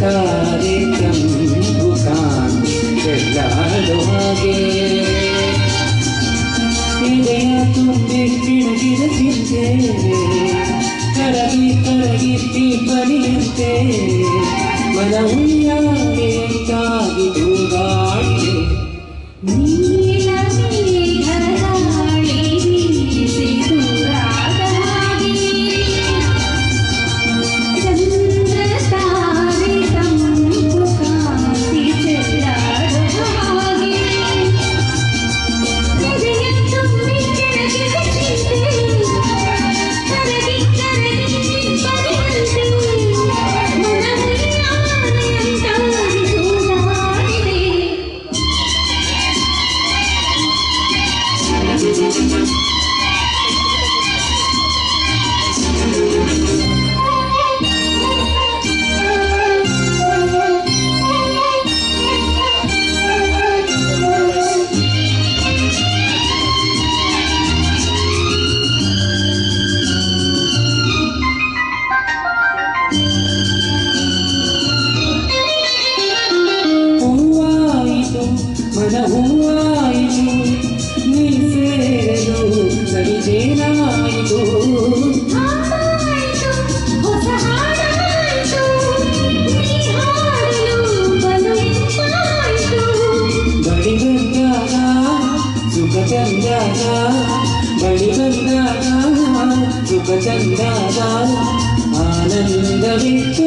ಸಾರಿ ಕೆಂಪು ಕಾಣು ಎಲ್ಲಾಡು ತುಂಬಿ ಕಿಣಗಿದ ತಿಂತೇವೆ ಕರಗಿ ಕರಗಿ ದೀಪನಿಯಂತೆ ಮನ ಉಯ್ಯಾಗೆ സുഖചന്ദ്രാദാന ആനന്ദവിത്തുമ്പിതൂ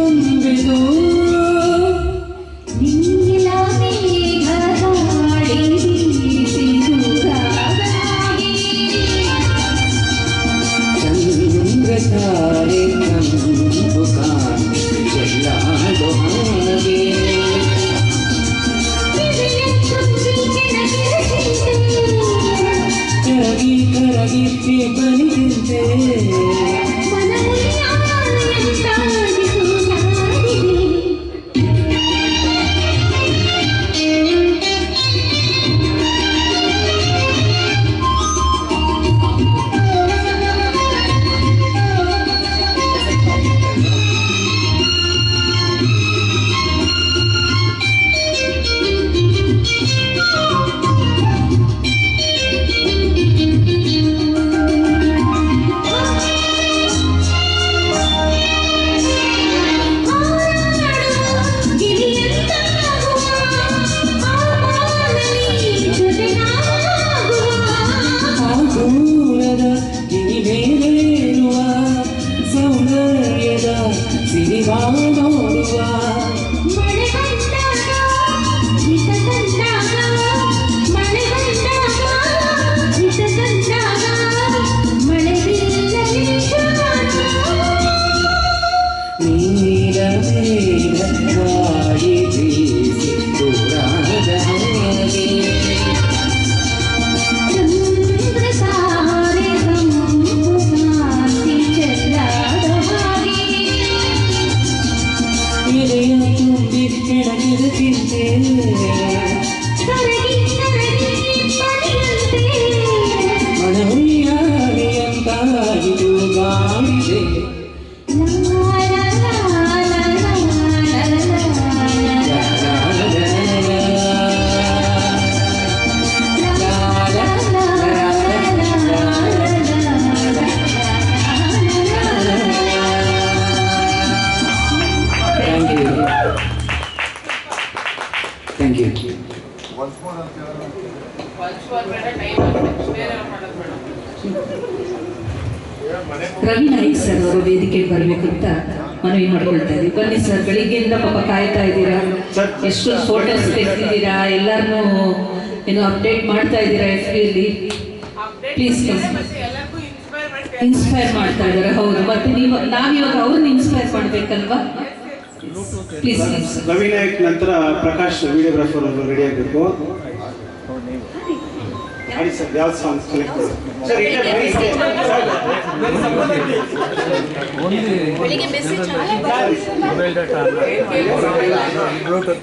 ചന്ദ്രകാ 先生火 de te ver Ravi Nayak sir ಅವರು ವೇದಿಕೆಗೆ ಬರಬೇಕು ಅಂತ ಮನವಿ ಮಾಡ್ಕೊಳ್ತಾ ಇದ್ದೀವಿ. ಬನ್ನಿ ಸರ್ ಬೆಳಿಗ್ಗೆಯಿಂದ ಪಾಪ ಕಾಯ್ತಾ ಇದ್ದೀರಾ? ಎಷ್ಟು ಫೋಟೋಸ್ ತೆಗೆದಿದ್ದೀರಾ? ಎಲ್ಲರನ್ನೂ ಏನು ಅಪ್ಡೇಟ್ ಮಾಡ್ತಾ ಇದ್ದೀರಾ ಎಫ್ ಬಿಯಲ್ಲಿ ಪ್ಲೀಸ್ ಇನ್ಸ್ಪೈರ್ ಮಾಡ್ತಾ ಇದ್ದಾರೆ ಹೌದು. ಮತ್ತೆ ನೀವು ನಾವಿವಾಗ ಅವ್ರನ್ನ ಇನ್ಸ್ಪೈರ್ ಮಾಡ್ಬೇಕಲ್ವಾ? ನಾಯಕ್ ನಂತರ ಪ್ರಕಾಶ್ ವಿಡಿಯೋಗ್ರಾಫರ್ ಅವರು ರೆಡಿ ಆಗಬೇಕು. ಮಾಡಿ? ಸರ್ ಯಾವ ಸಾಂಗ್ ಸೆಲೆಕ್ಟ್ ಸರ್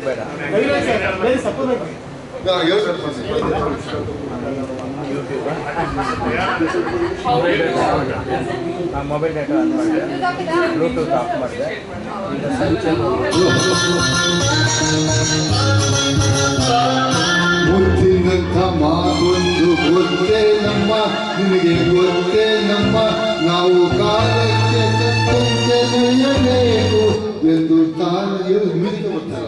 ಬೇಡ ಡಾಟಾ ಮೊಬೈಲ್ ಡೇಟಾ ಆನ್ ಮಾಡಿದೆ ಬ್ಲೂಟೂತ್ ಆಫ್ ಮಾಡಿದೆ ಈಗ ಮುತ್ತಿನಂಥ ಮಾತೊಂದು ಗೊತ್ತೇ ನಮ್ಮ, ನಿನಗೆ ಗೊತ್ತೇ ನಮ್ಮ. ನಾವು ಕಾಲಕ್ಕೆ ತಕ್ಕಂತೆ ನಡೆಯಬೇಕು ಎಂದು ತಾನು ಮ್ಯೂಸಿಕ್ ಬರ್ತಾರ.